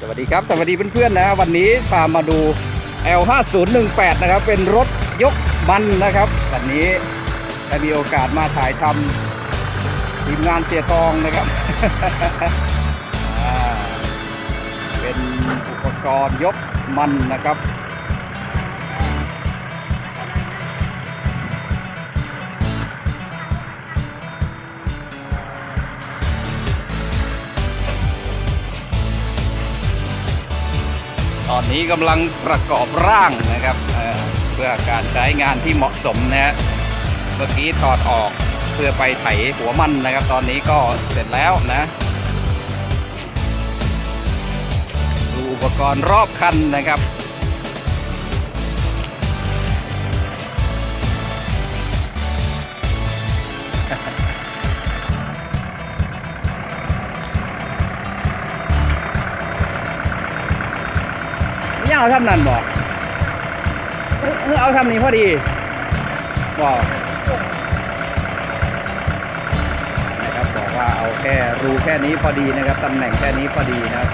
สวัสดีครับ สวัสดีเพื่อนๆนะวันนี้พามาดู L5018 นะครับ เป็นรถยกมันนะครับ วันนี้ได้มีโอกาสมาถ่ายทำทีมงานเสียทองนะครับ เป็นอุปกรณ์ยกมันนะครับ ตอนนี้กำลังประกอบร่างนะครับเเพื่อการใช้งานที่เหมาะสมนะฮะเมื่อกี้ถอดออกเพื่อไปไถหัวมันนะครับ ตอนนี้ก็เสร็จแล้วนะดูอุปกรณ์รอบคันนะครับ เอาทำนั่นบอกเออเอาทำนี้พอดีบอกนะครับบอกว่าเอาแค่รูแค่นี้พอดีนะครับตำแหน่งแค่นี้พอดีนะครับ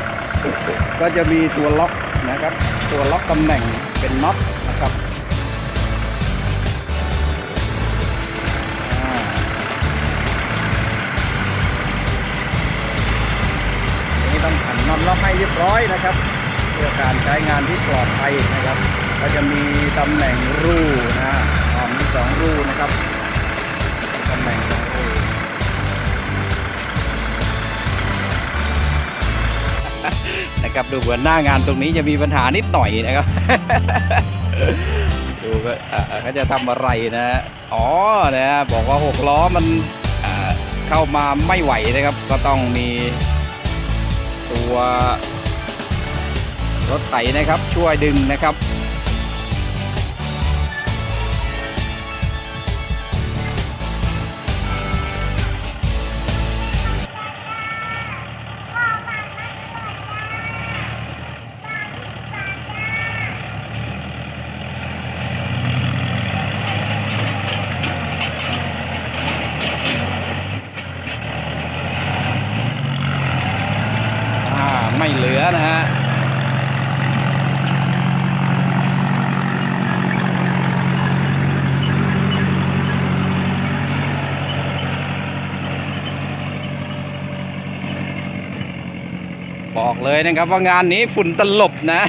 ก็จะมีตัวล็อกนะครับ ตัวล็อกตำแหน่งเป็นน็อตนะครับนนี้ต้องขันน็อตล็อกให้เรียบร้อยนะครับ พื่อการใช้งานที่ปลอดภัยนะครับ ก็จะมีตำแหน่งรูนะอ๋อมีสองรูนะครับตำแหน่งสองรูนะครับดูเหมือนหน้างานตรงนี้จะมีปัญหานิดหน่อยนะครับ ดูก็เขาจะทำอะไรนะอ๋อนะบอกว่าหกล้อมันเข้ามาไม่ไหวนะครับ ก็ต้องมีตัว รถไถนะครับช่วยดึงนะครับ เลยนะครับ ว่างานนี้ฝุ่นตลบนะ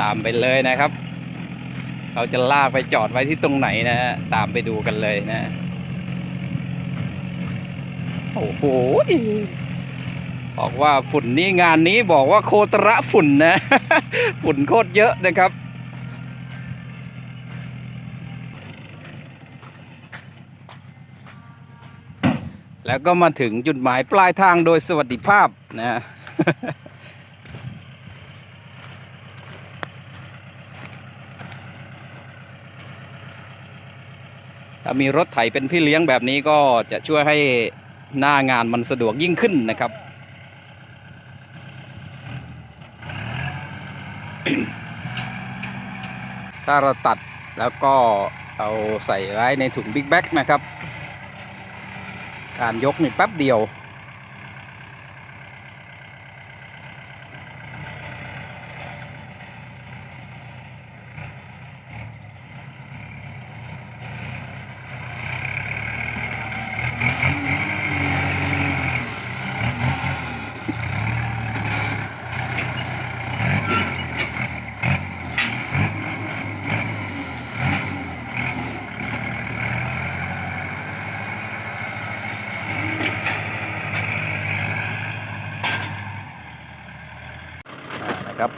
ตามไปเลยนะครับ เราจะลากไปจอดไว้ที่ตรงไหนนะฮะตามไปดูกันเลยนะโอ้โหบอกว่าฝุ่นนี่งานนี้บอกว่าโคตระฝุ่นนะ ฝุ่นโคตรเยอะนะครับ แล้วก็มาถึงจุดหมายปลายทางโดยสวัสดิภาพนะถ้ามีรถไถเป็นพี่เลี้ยงแบบนี้ก็จะช่วยให้หน้างานมันสะดวกยิ่งขึ้นนะครับ ถ้าเราตัดแล้วก็เอาใส่ไว้ในถุงบิ๊กแบ็กนะครับ การยกนี่แป๊บเดียว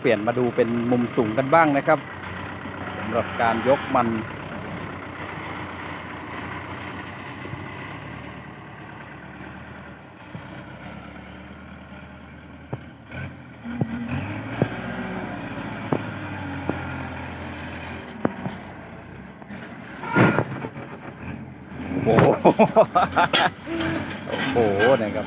เปลี่ยนมาดูเป็นมุมสูงกันบ้างนะครับสำหรับการยกมัน โอ้โห โอ้โหนะครับ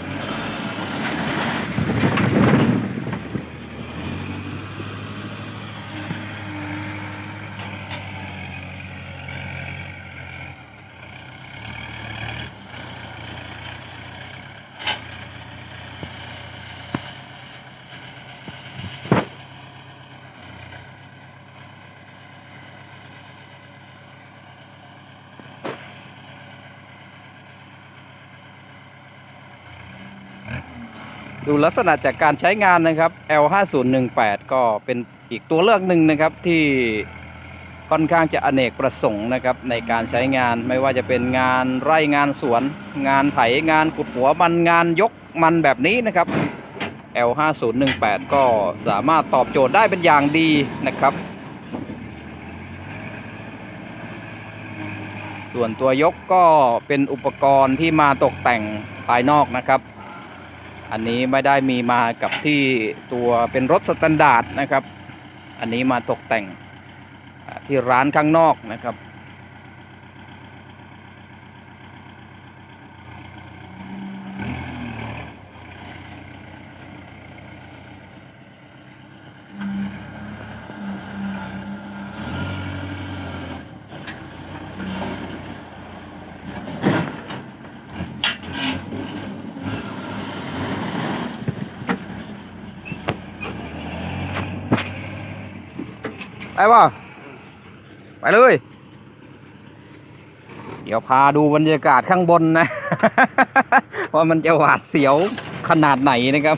ดูลักษณะจากการใช้งานนะครับ L5018 ก็เป็นอีกตัวเลือกหนึ่งนะครับที่ค่อนข้างจะอเนกประสงค์นะครับในการใช้งานไม่ว่าจะเป็นงานไร่งานสวน งานไถงานขุดหัวมันงานยกมันแบบนี้นะครับ L5018 ก็สามารถตอบโจทย์ได้เป็นอย่างดีนะครับ ส่วนตัวยกก็เป็นอุปกรณ์ที่มาตกแต่งภายนอกนะครับ อันนี้ไม่ได้มีมากับที่ตัวเป็นรถสแตนดาร์ดนะครับ อันนี้มาตกแต่งที่ร้านข้างนอกนะครับ ปป่ะไปเลย เดี๋ยวพาดูบรรยากาศข้างบนนะ ว่ามันจะหวาดเสียวขนาดไหนนะครับ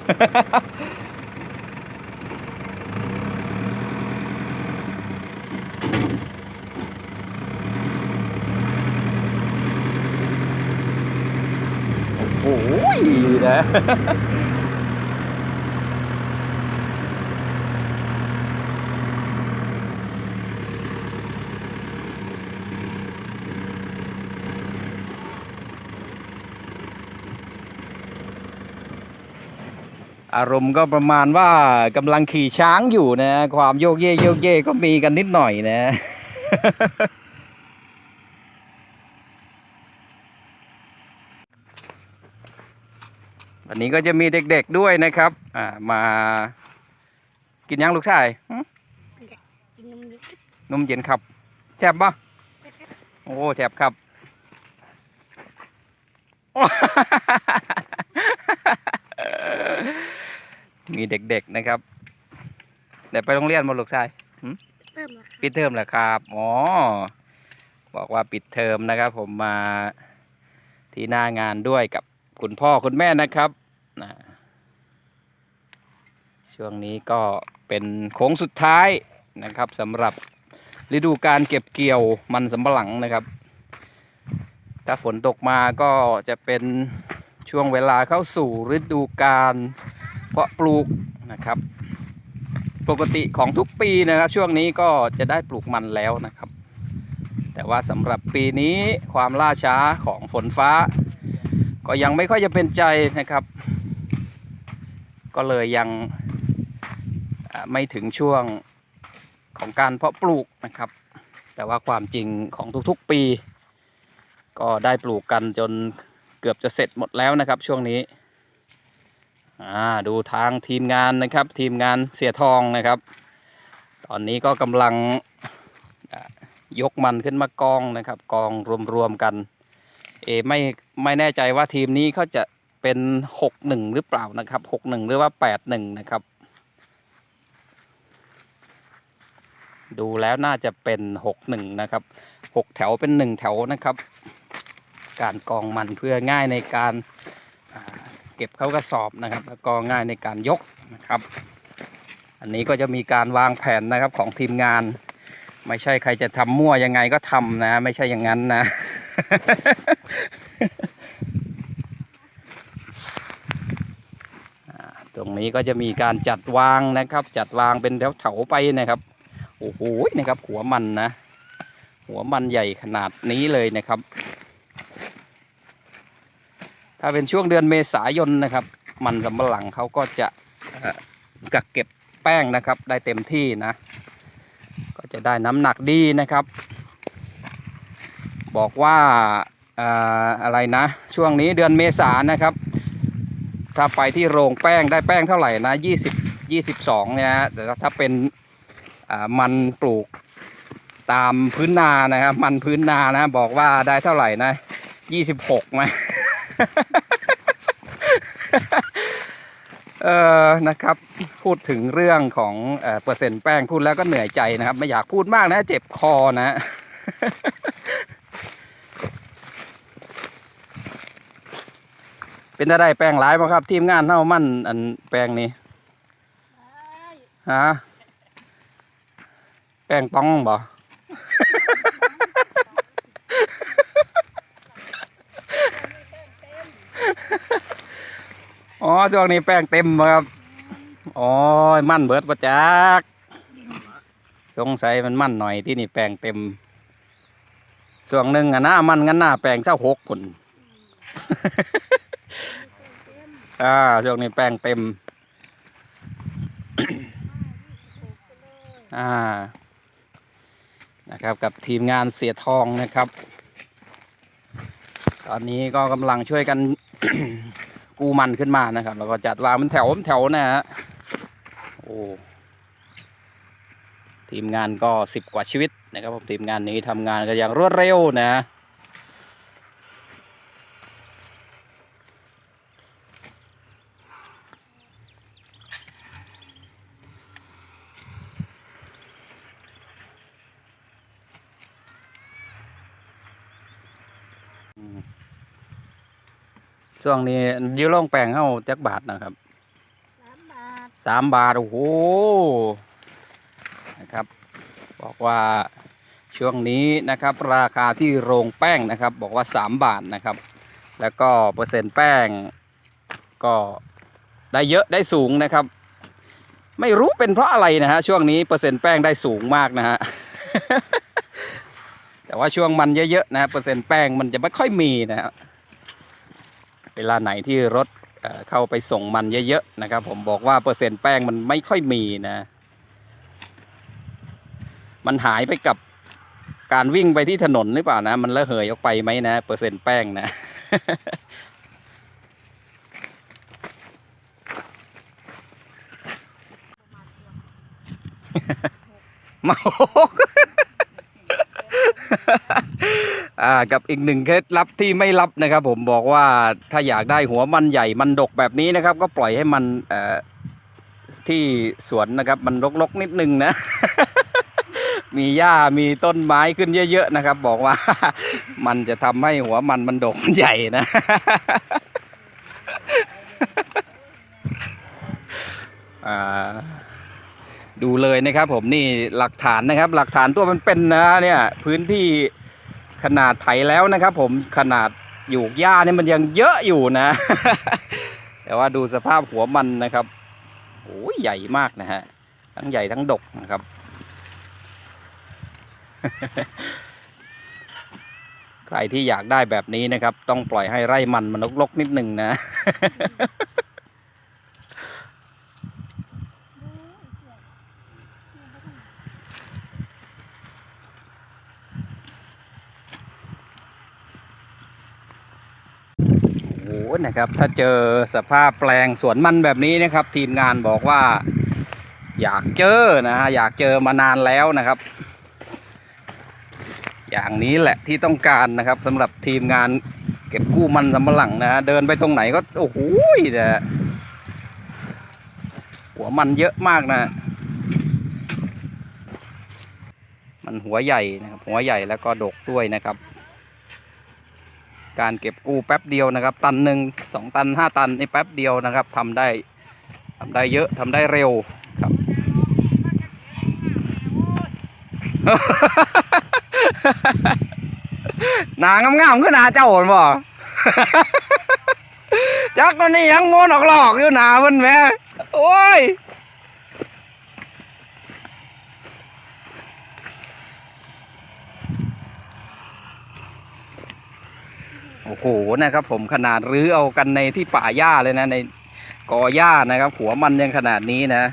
โอ้โหนะ อารมณ์ก็ประมาณว่ากำลังขี่ช้างอยู่นะ ความโยกเยกโยกเยกก็มีกันนิดหน่อยนะ วันนี้ก็จะมีเด็กๆด้วยนะครับ อ่ามากินยังลูกชายหึกินนมเยอะนมเย็นครับแซ่บปะโอ้แซ่บครับ มีเด็กๆนะครับเดี๋ยวไปโรงเรียนมาลูกชายเพิ่มราคาปิดเทอมแล้วครับอ๋อบอกว่าปิดเทอมนะครับ ผมมาที่หน้างานด้วยกับคุณพ่อคุณแม่นะครับนะช่วงนี้ก็เป็นโค้งสุดท้ายนะครับสำหรับฤดูการเก็บเกี่ยวมันสำปะหลังนะครับ ถ้าฝนตกมาก็จะเป็นช่วงเวลาเข้าสู่ฤดูการ เพาะปลูกนะครับ ปกติของทุกปีนะครับ ช่วงนี้ก็จะได้ปลูกมันแล้วนะครับ แต่ว่าสำหรับปีนี้ความล่าช้าของฝนฟ้า ก็ยังไม่ค่อยจะเป็นใจนะครับ ก็เลยยังไม่ถึงช่วงของการเพาะปลูกนะครับ แต่ว่าความจริงของทุกๆปี ก็ได้ปลูกกันจนเกือบจะเสร็จหมดแล้วนะครับ ช่วงนี้ อ่าดูทางทีมงานนะครับ ทีมงานเสียทองนะครับ ตอนนี้ก็กำลังยกมันขึ้นมากองนะครับ กองรวมๆกัน เอไม่ไม่แน่ใจว่าทีมนี้เขาจะเป็นหกหนึ่งหรือเปล่านะครับหกหนึ่งหรือว่าแปดหนึ่งนะครับ ดูแล้วน่าจะเป็นหกหนึ่งนะครับหกแถวเป็นหนึ่งแถวนะครับ การกองมันเพื่อง่ายในการ ก็บเข้ากระสอบนะครับแล้วก็ง่ายในการยกนะครับ อันนี้ก็จะมีการวางแผนนะครับของทีมงาน ไม่ใช่ใครจะทำมั่วยังไงก็ทำนะ ไม่ใช่อย่างนั้นนะ ตรงนี้ก็จะมีการจัดวางนะครับ จัดวางเป็นแถวๆไปนะครับโอ้โหนะครับหัวมันนะ หัวมันใหญ่ขนาดนี้เลยนะครับ ถ้าเป็นช่วงเดือนเมษายนนะครับ มันสำปะหลังเขาก็จะกักเก็บแป้งนะครับ ได้เต็มที่นะ ก็จะได้น้ำหนักดีนะครับ บอกว่าอะไรนะ ช่วงนี้เดือนเมษานะครับ ถ้าไปที่โรงแป้งได้แป้งเท่าไหร่นะ20 22เนี่ยแต่ถ้าเป็นมันปลูกตามพื้นนานะครับ มันพื้นนานะ บอกว่าได้เท่าไหร่นะ 26ไหม เออนะครับ พูดถึงเรื่องของเออเปอร์เซ็นต์แป้งพูดแล้วก็เหนื่อยใจนะครับ ไม่อยากพูดมากนะ เจ็บคอนะอเป็นจะได้แปลงหลายบ่ครับ ทีมงานเฮามั่นอันแปลงนี้ฮะแปลงป้องบ่ อ๋อช่วงนี้แป้งเต็มครับอ๋อมั่นเบิดประจักสงสัยมันมั่นหน่อยที่นี่แป้งเต็ม ส่วนหนึ่งอะหน้ามันงั้นหน้าแป้งเจ้าหกผลอ่าช่วงนี้แป้งเต็ม อ่า นะครับกับทีมงานเสียทองนะครับ ตอนนี้ก็กำลังช่วยกัน กูมันขึ้นมานะครับ แล้วก็จัดวางเป็นแถวเป็นแถวนะฮะโอ้ทีมงานก็สิบกว่าชีวิตนะครับผมทีมงานนี้ทำงานกันอย่างรวดเร็วนะ ช่วงนี้ยืล่องแปลงเข้าจักบาทนะครับสามบาทสามบาท โอ้โหนะครับ บอกว่าช่วงนี้นะครับ ราคาที่โรงแป้งนะครับ บอกว่าสามบาทนะครับ แล้วก็เปอร์เซ็นต์แป้งก็ได้เยอะได้สูงนะครับ ไม่รู้เป็นเพราะอะไรนะฮะช่วงนี้เปอร์เซ็นต์แป้งได้สูงมากนะฮะแต่ว่าช่วงมันเยอะๆนะฮะเปอร์เซ็นต์แป้งมันจะไม่ค่อยมีนะฮะ เวลาไหนที่รถเเข้าไปส่งมันเยอะๆนะครับ ผมบอกว่าเปอร์เซ็นต์แป้งมันไม่ค่อยมีนะ มันหายไปกับการวิ่งไปที่ถนนหรือเปล่านะ มันระเหยออกไปไหมนะ เปอร์เซ็นต์แป้งนะมา อ่ากับอีกหนึ่งเคล็ดลับที่ไม่ลับนะครับ ผมบอกว่าถ้าอยากได้หัวมันใหญ่มันดกแบบนี้นะครับ ก็ปล่อยให้มันเอ่อที่สวนนะครับ มันรกๆนิดนึงนะ มีหญ้ามีต้นไม้ขึ้นเยอะๆนะครับ บอกว่ามันจะทำให้หัวมันมันดกมันใหญ่นะอ่า ดูเลยนะครับผมนี่หลักฐานนะครับ หลักฐานตัวมันเป็นนะเนี่ยพื้นที่ขนาดไถแล้วนะครับ ผมขนาดอยู่หญ้านี่มันยังเยอะอยู่นะ แต่ว่าดูสภาพหัวมันนะครับโอ้ยใหญ่มากนะฮะทั้งใหญ่ทั้งดกนะครับ ใครที่อยากได้แบบนี้นะครับ ต้องปล่อยให้ไร่มันมันรกๆนิดนึงนะ โอ้โห นะครับ ถ้าเจอสภาพแปลงสวนมันแบบนี้นะครับ ทีมงานบอกว่า อยากเจอนะฮะอยากเจอมานานแล้วนะครับ อย่างนี้แหละที่ต้องการนะครับสำหรับทีมงานเก็บกู้มันสำปะหลังนะฮะเดินไปตรงไหนก็โอ้โหนะฮะหัวมันเยอะมากนะ มันหัวใหญ่นะครับ หัวใหญ่แล้วก็ดกด้วยนะครับ การเก็บกู้แป๊บเดียวนะครับ ตันหนึ่งสองตันห้าตันนี่แป๊บเดียวนะครับทำได้ทำได้เยอะทำได้เร็วครับหนางามๆก็หนาเจ้าหนบ่จักมันนี่ยังมวนออกหลอกอยู่หนามันแม่โอ้ย โอ้โหนะครับผมขนาดรื้อเอากันในที่ป่าหญ้าเลยนะในกอหญ้านะครับ หัวมันยังขนาดนี้นะ